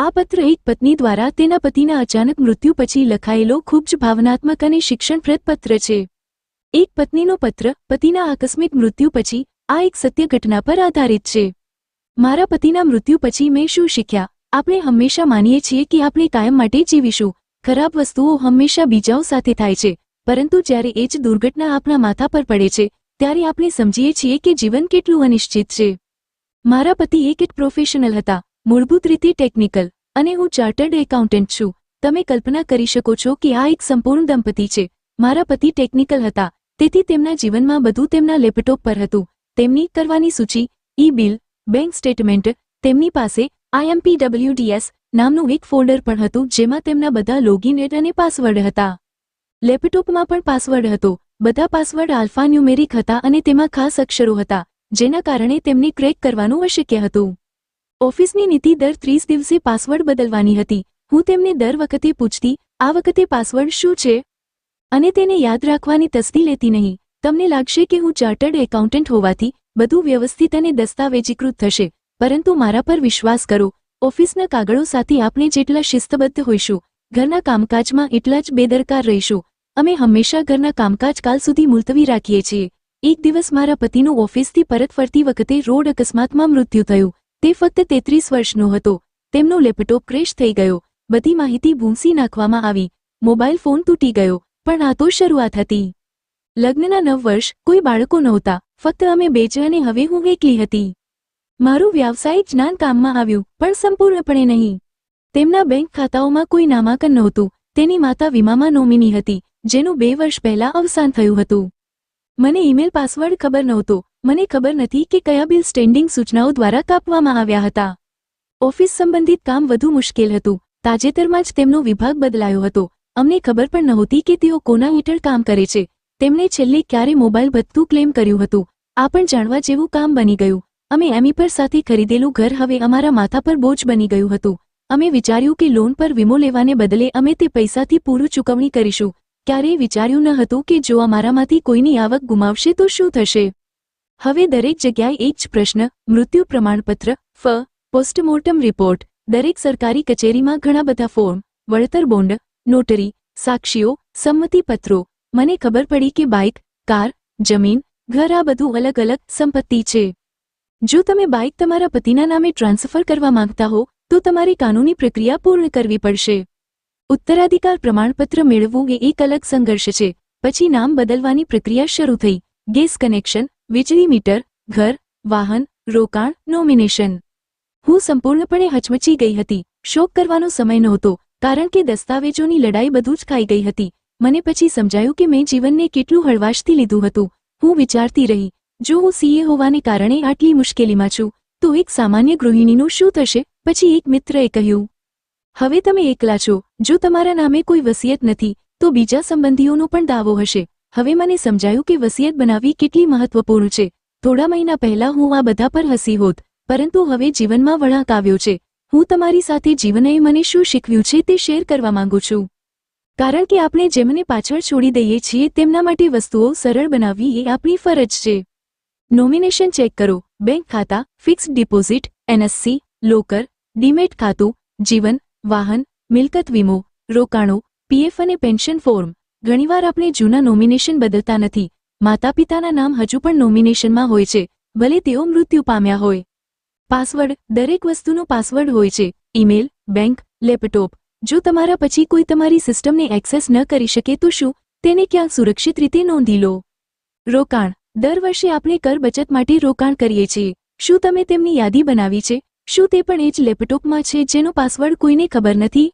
આ પત્ર એક પત્ની દ્વારા તેના પતિના અચાનક મૃત્યુ પછી લખાયેલો ખૂબ જ ભાવનાત્મક અને શિક્ષણપ્રદ પત્ર છે. એક પત્નીનો પત્ર પતિના આકસ્મિક મૃત્યુ પછી આ એક સત્ય ઘટના પર આધારિત છે. મારા પતિના મૃત્યુ પછી મેં શું શીખ્યા? આપણે હંમેશા માનીએ છીએ કે આપણે કાયમ માટે જીવીશું. ખરાબ વસ્તુઓ હંમેશા બીજાઓ સાથે થાય છે. પરંતુ જ્યારે એ જ દુર્ઘટના આપણા માથા પર પડે છે, ત્યારે આપણે સમજીએ છીએ કે જીવન કેટલું અનિશ્ચિત છે. મારા પતિ એક એક પ્રોફેશનલ હતા. મૂળભૂત રીતે ટેકનિકલ અને હું ચાર્ટર્ડ એકાઉન્ટન્ટ છું. તમે કલ્પના કરી શકો છો કે આ એક સંપૂર્ણ દંપતી છે. મારા પતિ ટેકનિકલ હતા. તેથી તેમના જીવનમાં બધું તેમના લેપટોપ પર હતું. તેમની કરવાની સૂચિ ઈ બિલ બેંક સ્ટેટમેન્ટ તેમની પાસે આઈએમપીડબ્લ્યુડીએસ નામનું એક ફોલ્ડર પણ હતું જેમાં તેમના બધા લોગિન અને પાસવર્ડ હતા. લેપટોપમાં પણ પાસવર્ડ હતો. બધા પાસવર્ડ આલ્ફાન્યુમેરિક હતા અને તેમાં ખાસ અક્ષરો હતા, જેના કારણે તેમને ક્રેક કરવાનું અશક્ય હતું. ઓફિસની નીતિ દર ત્રીસ દિવસે પાસવર્ડ બદલવાની હતી. હું તેમને દર વખતે પૂછતી, આ વખતે પાસવર્ડ શું છે? અને તેને યાદ રાખવાની તસ્દી લેતી નહીં. તમને લાગશે કે હું ચાર્ટર્ડ એકાઉન્ટન્ટ હોવાથી બધું વ્યવસ્થિત અને દસ્તાવેજીકૃત થશે, પરંતુ મારા પર વિશ્વાસ કરો, ઓફિસના કાગળો સાથે આપણે જેટલા શિસ્તબદ્ધ હોઈશું, ઘરના કામકાજમાં એટલા જ બેદરકાર રહીશું. અમે હંમેશા ઘરના કામકાજ કાલ સુધી મુલતવી રાખીએ છીએ. એક દિવસ મારા પતિનું ઓફિસથી પરત ફરતી વખતે રોડ અકસ્માતમાં મૃત્યુ થયું. તે ફક્ત તેત્રીસ વર્ષનો હતો. તેમનો લેપટોપ ક્રેશ થઈ ગયો. બધી માહિતી ભૂંસી નાખવામાં આવી. મોબાઈલ ફોન તૂટી ગયો. પણ આ તો શરૂઆત હતી. લગ્નના નવ વર્ષ, કોઈ બાળકો નહોતા. ફક્ત અમે બે જ હવે હું એકલી હતી. મારું વ્યાવસાયિક જ્ઞાન કામમાં આવ્યું, પણ સંપૂર્ણપણે નહીં. તેમના બેંક ખાતાઓમાં કોઈ નામાંકન નહોતું. તેની માતા વીમામાં નોમિની હતી, જેનું બે વર્ષ પહેલા અવસાન થયું હતું. મને ઈમેલ પાસવર્ડ ખબર નહોતો. મને ખબર નથી કે કયા બિલ સ્ટેન્ડિંગ સૂચનાઓ દ્વારા કાપવામાં આવ્યા હતા. ઓફિસ સંબંધિત કામ વધુ મુશ્કેલ હતું. તાજેતરમાં જ તેમનો વિભાગ બદલાયો હતો. અમને ખબર પણ નહોતી કે તેઓ કોના હેઠળ કામ કરે છે. તેમણે છેલ્લે ક્યારે મોબાઈલ ભથ્થું ક્લેમ કર્યું હતું. આ પણ જાણવા જેવું કામ બની ગયું. અમે એમી પર સાથે ખરીદેલું ઘર હવે અમારા માથા પર બોજ બની ગયું હતું. અમે વિચાર્યું કે લોન પર વીમો લેવાને બદલે અમે તે પૈસાથી પૂરું ચૂકવણી કરીશું. ક્યારેય વિચાર્યું ન હતું કે જો અમારામાંથી કોઈની આવક ગુમાવશે તો શું થશે? હવે દરેક જગ્યાએ એક જ પ્રશ્ન, મૃત્યુ પ્રમાણપત્ર, ફ, પોસ્ટમોર્ટમ રિપોર્ટ, દરેક સરકારી કચેરીમાં ઘણા બધા ફોર્મ, વળતર બોન્ડ, નોટરી, સાક્ષીઓ, સંમતિપત્રો. મને ખબર પડી કે બાઇક, કાર, જમીન, ઘર આ બધું અલગ અલગ સંપત્તિ છે. જો તમે બાઇક તમારા પતિના નામે ટ્રાન્સફર કરવા માંગતા હો, તો તમારે કાનૂની પ્રક્રિયા પૂર્ણ કરવી પડશે. ઉત્તરાધિકાર પ્રમાણપત્ર મેળવવું એ એક અલગ સંઘર્ષ છે. પછી નામ બદલવાની પ્રક્રિયા શરૂ થઈ. ગેસ કનેક્શન વીજળી મીટર, ઘર, વાહન, રોકાણ નોમિનેશન હું સંપૂર્ણપણે હચમચી ગઈ હતી. શોક કરવાનો સમય નહોતો, કારણ કે દસ્તાવેજોની લડાઈ બધું જ ખાઈ ગઈ હતી. મને પછી સમજાયું કે મેં જીવનને કેટલું હળવાશથી લીધું હતું. હું વિચારતી રહી, જો હું સીએ હોવાને કારણે આટલી મુશ્કેલીમાં છું, તો એક સામાન્ય ગૃહિણીનું શું થશે? પછી એક મિત્રએ કહ્યું, હવે તમે એકલા છો. જો તમારા નામે કોઈ વસિયત નથી, તો બીજા સંબંધીઓનો પણ દાવો હશે. હવે મને સમજાયું કે વસિયત બનાવવી કેટલી મહત્વપૂર્ણ છે. થોડા મહિના પહેલા હું આ બધા પર હસી હોત, પરંતુ હવે જીવનમાં વળાંક આવ્યો છે. હું તમારી સાથે જીવનએ મને શું શીખવ્યું છે તે શેર કરવા માંગુ છું. કારણ કે આપણે જેમને પાછળ છોડી દઈએ છીએ તેમના માટે વસ્તુઓ સરળ બનાવવી એ આપણી ફરજ છે. નોમિનેશન ચેક કરો. બેંક ખાતા, fixed deposit, NSC, locker, demat ખાતું, જીવન, વાહન, મિલકત વીમો, રોકાણો, પીએફ અને પેન્શન ફોર્મ. ઘણીવાર આપણે જૂના નોમિનેશન બદલતા નથી. માતા પિતાના નામ હજુ પણ નોમિનેશનમાં હોય છે. ભલે તેઓ મૃત્યુ પામ્યા હોય. પાસવર્ડ દરેક વસ્તુનો પાસવર્ડ હોય છે. ઈમેલ બેંક લેપટોપ જો તમારા પછી કોઈ તમારી સિસ્ટમને એક્સેસ ન કરી શકે તો શું? તેને ક્યાં સુરક્ષિત રીતે નોંધી લો. રોકાણ. દર વર્ષે આપણે કર બચત માટે રોકાણ કરીએ છીએ. શું તમે તેમની યાદી બનાવી છે? શું તે પણ એ જ લેપટોપમાં છે જેનો પાસવર્ડ કોઈને ખબર નથી?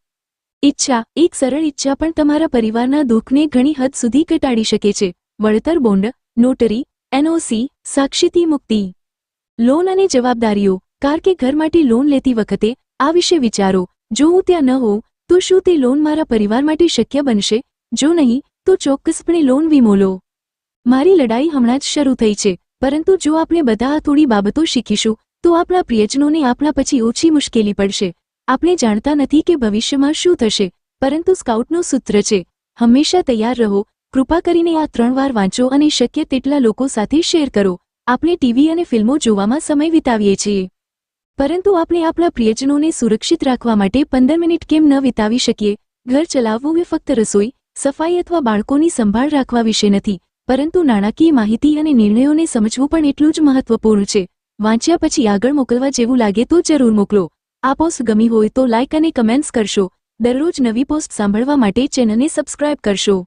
ઈચ્છા, એક સરળ ઈચ્છા પણ તમારા પરિવારના દુઃખને ઘણી હદ સુધી ઘટાડી શકે છે. વળતર બોન્ડ, નોટરી, એનઓસી સાક્ષીતી મુક્તિ. લોન અને જવાબદારીઓ, કાર કે ઘર માટે લોન લેતી વખતે, આ વિશે વિચારો. જો હું ત્યાં ન હોઉં, તો શું તે લોન મારા પરિવાર માટે શક્ય બનશે? જો નહીં, તો ચોક્કસપણે લોન વીમો લો. મારી લડાઈ હમણાં જ શરૂ થઈ છે, પરંતુ જો આપણે બધા આ થોડી બાબતો શીખીશું, તો આપણા પ્રિયજનોને આપણા પછી ઓછી મુશ્કેલી પડશે. આપણે જાણતા નથી કે ભવિષ્યમાં શું થશે, પરંતુ સ્કાઉટનું સૂત્ર છે, હંમેશા તૈયાર રહો, કૃપા કરીને આ ત્રણ વાર વાંચો અને શક્ય તેટલા લોકો સાથે શેર કરો. આપણે ટીવી અને ફિલ્મો જોવામાં સમય વિતાવીએ છીએ. પરંતુ આપણે આપણા પ્રિયજનોને સુરક્ષિત રાખવા માટે પંદર મિનિટ કેમ ન વિતાવી શકીએ? ઘર ચલાવવું એ ફક્ત રસોઈ, સફાઈ અથવા બાળકોની સંભાળ રાખવા વિશે નથી, પરંતુ નાણાકીય માહિતી અને નિર્ણયોને સમજવું પણ એટલું જ મહત્વપૂર્ણ છે. વાંચ્યા પછી આગળ મોકલવા જેવું લાગે તો જરૂર મોકલો. આ પોસ્ટ ગમી હોય તો લાઇક અને કમેન્ટ્સ કરશો. દરરોજ નવી પોસ્ટ સાંભળવા માટે ચેનલને સબસ્ક્રાઇબ કરશો.